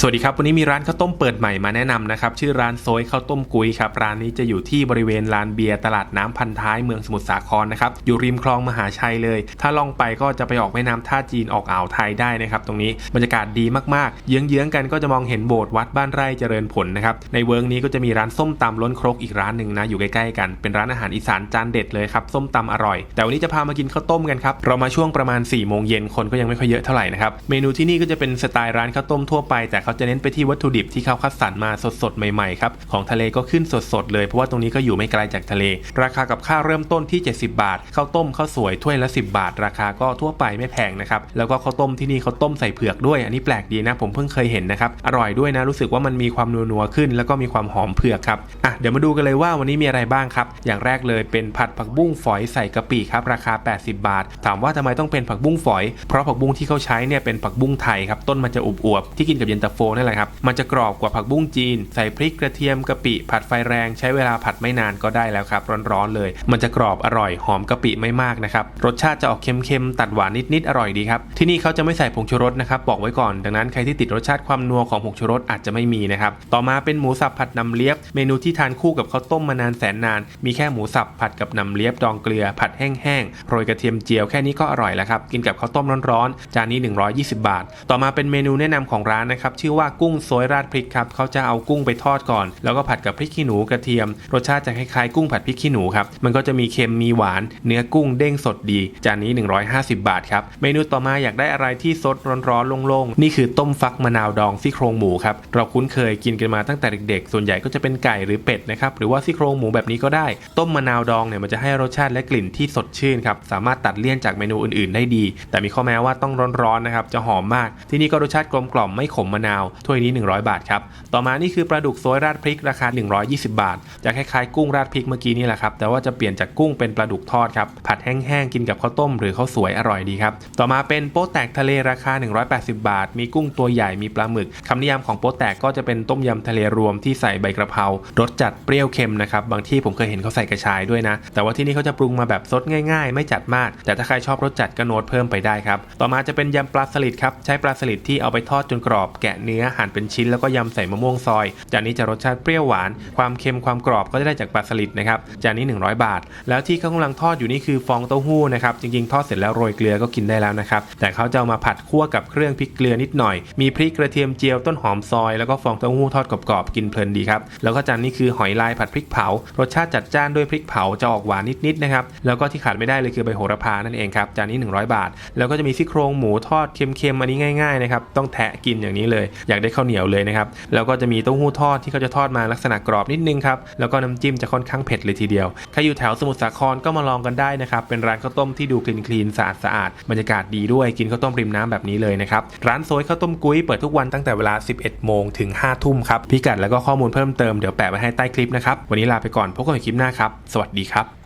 สวัสดีครับ วันนี้มีร้านข้าวต้มเปิดใหม่มาแนะนำนะครับ ชื่อร้านโซยข้าวต้มกุ้ยครับ ร้านนี้จะอยู่ที่บริเวณลานเบียร์ตลาดน้ำพันท้ายเมืองสมุทรสาครนะครับ อยู่ริมคลองมหาชัยเลย ถ้าล่องไปก็จะไปออกแม่น้ำท่าจีนออกอ่าวไทยได้นะครับ ตรงนี้บรรยากาศดีมากๆ เยื้องๆกันก็จะมองเห็นโบสถ์วัดบ้านไร่เจริญผลนะครับ ในเวิร์กนี้ก็จะมีร้านส้มตำล้นครกอีกร้านหนึ่งนะอยู่ใกล้ๆกัน เป็นร้านอาหารอีสานจานเด็ดเลยครับ ส้มตำอร่อย แต่วันนี้จะพามากินข้าวต้มกันครับ เรามาช่วงประมาณ4ี่โมงเย็นคนก็ยังไม่ค่อยเยอะเท่าไหร่นะครับ เมนูที่นี่ก็จะเป็นสไตล์ร้านข้าวต้มทั่วไปแต่เขาจะเน้นไปที่วัตถุดิบที่เขาคัดสรรมาสดๆ ใหม่ๆครับของทะเลก็ขึ้นสดๆ เลยเพราะว่าตรงนี้ก็อยู่ไม่ไกลจากทะเล ราคากับข้าวเริ่มต้นที่ 70 บาทข้าวต้มข้าวสวยถ้วยละ 10 บาท ราคาก็ทั่วไปไม่แพงนะครับแล้วก็ข้าวต้มที่นี่เขาต้มใส่เผือกด้วย อันนี้แปลกดีนะผมเพิ่งเคยเห็นนะครับอร่อยด้วยนะรู้สึกว่ามันมีความนัวๆขึ้น แล้วก็มีความหอมเผือกครับอะเดี๋ยวมาดูกันเลยว่าวันนี้มีอะไรบ้างครับอย่างแรกเลยเป็นผัดผักบุ้งฝอยใส่กะปิครับราคา 80 บาท ถามว่าทำไมต้องเป็นผักบุ้งฝอย เพราะผักบุ้งที่เขาใช้เนี่ยเป็นผักบุ้งไทยครับต้นมันจะอวบๆที่กินกับเย็นตาโฟนั่นแหละครับ มันจะกรอบกว่าผักบุ้งจีน ใส่พริกกระเทียมกะปิ ผัดไฟแรงใช้เวลาผัดไม่นานก็ได้แล้วครับ ร้อนๆเลย มันจะกรอบอร่อยหอมกะปิไม่มากนะครับ รสชาติจะออกเค็มๆ ตัดหวานนิดๆ อร่อยดีครับ ที่นี่เขาจะไม่ใส่ผงชูรสนะครับ บอกไว้ก่อน ดังนั้นใครที่ติดรสชาติความนัวของผงชูรสอาจจะไม่มีนะครับ ต่อมาเป็นหมูสับผัดน้ำเลียบ เมนูที่ทานคู่กับข้าวต้มมานานแสนนาน มีแค่หมูสับผัดกับน้ำเลียบดองเกลือ ผัดแห้งๆ โรยกระเทียมเจียวแค่นี้ก็อร่อยแล้วครับ กินกับข้าวต้มร้อนๆ จานนี้ 120 บาท ต่อมาเป็นเมนูแนะนำของร้านนะครับชอว่ากุ้งโซยราดพริกครับเขาจะเอากุ้งไปทอดก่อน แล้วก็ผัดกับพริกขี้หนูกระเทียม รสชาติจะคล้ายๆกุ้งผัดพริกขี้หนูครับมันก็จะมีเค็มมีหวาน เนื้อกุ้งเด้งสดดีจานนี้ 150 บาทครับเมนูต่อมาอยากได้อะไรที่สดร้อนๆโล่งๆนี่คือต้มฟักมะนาวดองซี่โครงหมูครับเราคุ้นเคยกินกันมาตั้งแต่เด็กๆ ส่วนใหญ่ก็จะเป็นไก่หรือเป็ดนะครับหรือว่าซี่โครงหมูแบบนี้ก็ได้ ต้มมะนาวดองเนี่ยมันจะให้รสชาติและกลิ่นที่สดชื่นครับสามารถตัดเลี่ยนจากเมนูอื่นๆ ได้ดี แต่มีข้อแม้ว่าต้องร้อนๆนะครับจะหอมมาก ที่นี่ก็รสชาติกลมกล่อมไม่ขมมะนาวถ้วยนี้ 100 บาทครับ ต่อมานี่คือปลาดุกโซยราดพริกราคา 120 บาท จะคล้ายๆกุ้งราดพริกเมื่อกี้นี่แหละครับ แต่ว่าจะเปลี่ยนจากกุ้งเป็นปลาดุกทอดครับ ผัดแห้งๆ กินกับข้าวต้มหรือข้าวสวยอร่อยดีครับ ต่อมาเป็นโป๊ะแตกทะเลราคา 180 บาท มีกุ้งตัวใหญ่ มีปลาหมึก คำนิยามของโป๊ะแตกก็จะเป็นต้มยำทะเลรวมที่ใส่ใบกระเพรารสจัดเปรี้ยวเค็มนะครับ บางที่ผมเคยเห็นเขาใส่กระชายด้วยนะ แต่ว่าที่นี่เขาจะปรุงมาแบบซดง่ายๆ ไม่จัดมาก แต่ถ้าใครชอบรสจัดก็โน้ตเพิ่มไปได้ครับ ต่อมาจะเป็นยำปลาสลิดครับ ใช้ปลาสลิดที่เอาไปทอดจนกรอบแกะเนื้อหั่นเป็นชิ้นแล้วก็ยำใส่มะม่วงซอย จานนี้จะรสชาติเปรี้ยวหวาน ความเค็มความกรอบก็จะได้จากปลาสลิดนะครับ จานนี้ 100 บาท แล้วที่เขากำลังทอดอยู่นี่คือฟองเต้าหู้นะครับ จริงๆ ทอดเสร็จแล้วโรยเกลือก็กินได้แล้วนะครับ แต่เขาจะเอามาผัดคั่วกับเครื่องพริกเกลือนิดหน่อย มีพริกกระเทียมเจียวต้นหอมซอย แล้วก็ฟองเต้าหู้ทอดกรอบๆกินเพลินดีครับ แล้วก็จานนี้คือหอยลายผัดพริกเผา รสชาติจัดจ้านด้วยพริกเผาจะออกหวานนิดๆนะครับ แล้วก็ที่ขาดไม่ได้เลยคือใบโหระพานั่นเองครับจานนี้ 100 บาท แล้วก็จะมีซี่โครงหมูทอดเค็มๆอันนี้ง่ายๆนะครับต้องแทะกินอย่างนี้เลยอยากได้ข้าวเหนียวเลยนะครับ แล้วก็จะมีเต้าหู้ทอดที่เขาจะทอดมาลักษณะกรอบนิดนึงครับ แล้วก็น้ำจิ้มจะค่อนข้างเผ็ดเลยทีเดียว ใครอยู่แถวสมุทรสาครก็มาลองกันได้นะครับ เป็นร้านข้าวต้มที่ดูคลีนคลีนสะอาดสะอาดบรรยากาศดีด้วยกินข้าวต้มริมน้ำแบบนี้เลยนะครับ ร้านโซยข้าวต้มกุ้ยเปิดทุกวันตั้งแต่เวลา 11 โมงถึง 5 ทุ่มครับ พิกัดแล้วก็ข้อมูลเพิ่มเติมเดี๋ยวแปะไว้ให้ใต้คลิปนะครับ วันนี้ลาไปก่อนพบกันใหม่คลิปหน้าครับ สวัสดีครับ